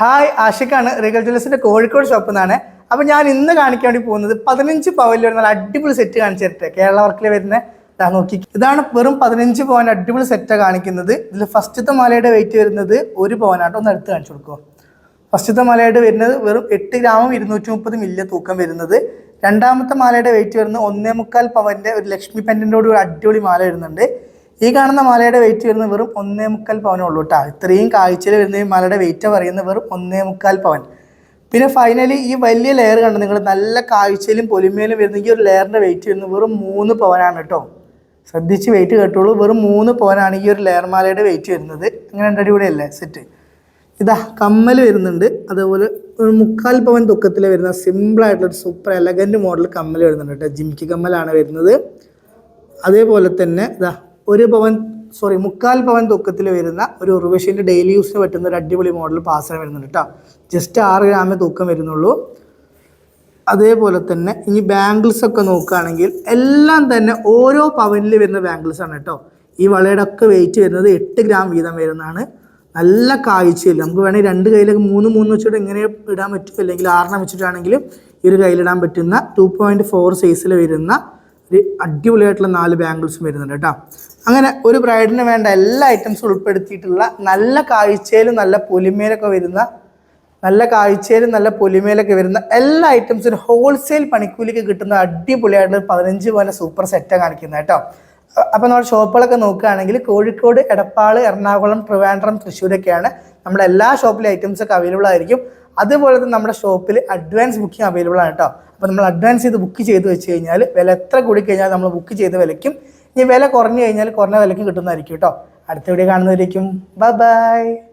Hi ആഷിഖാണ്. Regal ജ്വല്ലേഴ്സിന്റെ കോഴിക്കോട് ഷോപ്പിൽ നിന്നാണ്. അപ്പോൾ ഞാൻ ഇന്ന് കാണിക്കാൻ വേണ്ടി പോകുന്നത് പതിനഞ്ച് പവനിൽ വരുന്ന അടിപൊളി സെറ്റ് കാണിച്ചു തരട്ടെ കേരള വർക്കിൽ വരുന്ന ഇതാ നോക്കി. ഇതാണ് വെറും പതിനഞ്ച് പവൻ അടിപൊളി സെറ്റാണ് കാണിക്കുന്നത്. ഇതിൽ ഫസ്റ്റത്തെ മാലയുടെ വെയിറ്റ് വരുന്നത് ഒരു പവനാട്ടോ ഒന്ന് എടുത്ത് കാണിച്ചു കൊടുക്കുമോ ഫസ്റ്റത്തെ മാലയുടെ വരുന്നത് വെറും എട്ട് ഗ്രാമും ഇരുന്നൂറ്റി മുപ്പത് മില്യ തൂക്കം വരുന്നത്. രണ്ടാമത്തെ മാലയുടെ വെയിറ്റ് വരുന്നത് ഒന്നേ മുക്കാൽ പവന്റെ ഒരു ലക്ഷ്മി പെൻഡന്റോട് ഒരു അടിപൊളി മാല വരുന്നുണ്ട്. ഈ കാണുന്ന മലയുടെ വെയിറ്റ് വരുന്നത് വെറും ഒന്നേ മുക്കാൽ പവനേ ഉള്ളൂ കേട്ടോ ഇത്രയും കാഴ്ചയിൽ വരുന്ന ഈ മലയുടെ വെയിറ്റ് പറയുന്നത് വെറും ഒന്നേ മുക്കാൽ പവൻ. പിന്നെ ഫൈനലി ഈ വലിയ ലെയർ കണ്ട് നിങ്ങൾ? നല്ല കാഴ്ചയിലും പൊലിമയിലും വരുന്ന ഈ ഒരു ലെയറിന്റെ വെയിറ്റ് വരുന്നത് വെറും മൂന്ന് പവനാണ് കേട്ടോ ശ്രദ്ധിച്ച് വെയിറ്റ് കേട്ടോളൂ. വെറും മൂന്ന് പവനാണ് ഈ ഒരു ലെയർ മാലയുടെ വെയിറ്റ് വരുന്നത്. അങ്ങനെ രണ്ട് അടിപൊളിയല്ലേ സെറ്റ് ഇതാ കമ്മൽ വരുന്നുണ്ട്. അതേപോലെ ഒരു മുക്കാൽ പവൻ തുക്കത്തിൽ വരുന്ന ഒരു സൂപ്പർ എലഗന്റ് മോഡൽ കമ്മൽ വരുന്നുണ്ട് കേട്ടോ ജിംകി കമ്മലാണ് വരുന്നത്. അതേപോലെ തന്നെ ഇതാ ഒരു പവൻ സോറി മുക്കാൽ പവൻ തൂക്കത്തിൽ വരുന്ന ഒരു ഉർവശീന്റെ ഡെയിലി യൂസിന് പറ്റുന്ന ഒരു അടിപൊളി മോഡൽ പാസന വരുന്നുണ്ട് കേട്ടോ ജസ്റ്റ് ആറ് ഗ്രാമേ തൂക്കം വരുന്നുള്ളൂ. അതേപോലെ തന്നെ ഇനി ബാംഗിൾസ് ഒക്കെ നോക്കുകയാണെങ്കിൽ എല്ലാം തന്നെ ഓരോ പവനിൽ വരുന്ന ബാംഗിൾസ് ആണ് കേട്ടോ ഈ വളയുടെ ഒക്കെ വെയിറ്റ് വരുന്നത് എട്ട് ഗ്രാം വീതം വരുന്നതാണ്. നല്ല കാഴ്ചയിൽ നമുക്ക് വേണമെങ്കിൽ രണ്ട് കയ്യിലേക്ക് മൂന്ന് മൂന്ന് വെച്ചിട്ട് എങ്ങനെ ഇടാൻ പറ്റും? അല്ലെങ്കിൽ ആറെണ്ണം വെച്ചിട്ടാണെങ്കിലും ഈ ഒരു കയ്യിലിടാൻ പറ്റുന്ന ടു പോയിന്റ് ഫോർ സൈസിൽ വരുന്ന ഒരു അടിപൊളിയായിട്ടുള്ള നാല് ബാംഗിൾസും വരുന്നുണ്ട് കേട്ടോ. അങ്ങനെ ഒരു ബ്രൈഡിന് വേണ്ട എല്ലാ ഐറ്റംസും ഉൾപ്പെടുത്തിയിട്ടുള്ള നല്ല കാഴ്ചയിലും നല്ല പൊലിമയിലൊക്കെ വരുന്ന നല്ല കാഴ്ചയിലും നല്ല പൊലിമയിലൊക്കെ വരുന്ന എല്ലാ ഐറ്റംസും ഹോൾസെയിൽ പണിക്കൂലിക്ക് കിട്ടുന്ന അടിപൊളിയായിട്ടുള്ള പതിനഞ്ച് പോലെ സൂപ്പർ സെറ്റാണ് കാണിക്കുന്നത് കേട്ടോ. അപ്പോൾ നമ്മുടെ ഷോപ്പുകളൊക്കെ നോക്കുകയാണെങ്കിൽ കോഴിക്കോട് എടപ്പാൾ എറണാകുളം ട്രിവാൻഡ്രം തൃശ്ശൂരൊക്കെയാണ്. നമ്മുടെ എല്ലാ ഷോപ്പിലെ ഐറ്റംസൊക്കെ അവൈലബിൾ ആയിരിക്കും. അതുപോലെ തന്നെ നമ്മുടെ ഷോപ്പിൽ അഡ്വാൻസ് ബുക്കിംഗ് അവൈലബിൾ ആണ് കേട്ടോ അപ്പോൾ നമ്മൾ അഡ്വാൻസ് ചെയ്ത് ബുക്ക് ചെയ്ത് വെച്ച് കഴിഞ്ഞാൽ വില എത്ര കൂടി കഴിഞ്ഞാൽ നമ്മൾ ബുക്ക് ചെയ്ത വിലയ്ക്കും ഇനി വില കുറഞ്ഞു കഴിഞ്ഞാൽ കുറഞ്ഞ വിലയ്ക്കും കിട്ടുന്നതായിരിക്കും കേട്ടോ അടുത്ത വീഡിയോ കാണുന്നവരേക്കും. Bye bye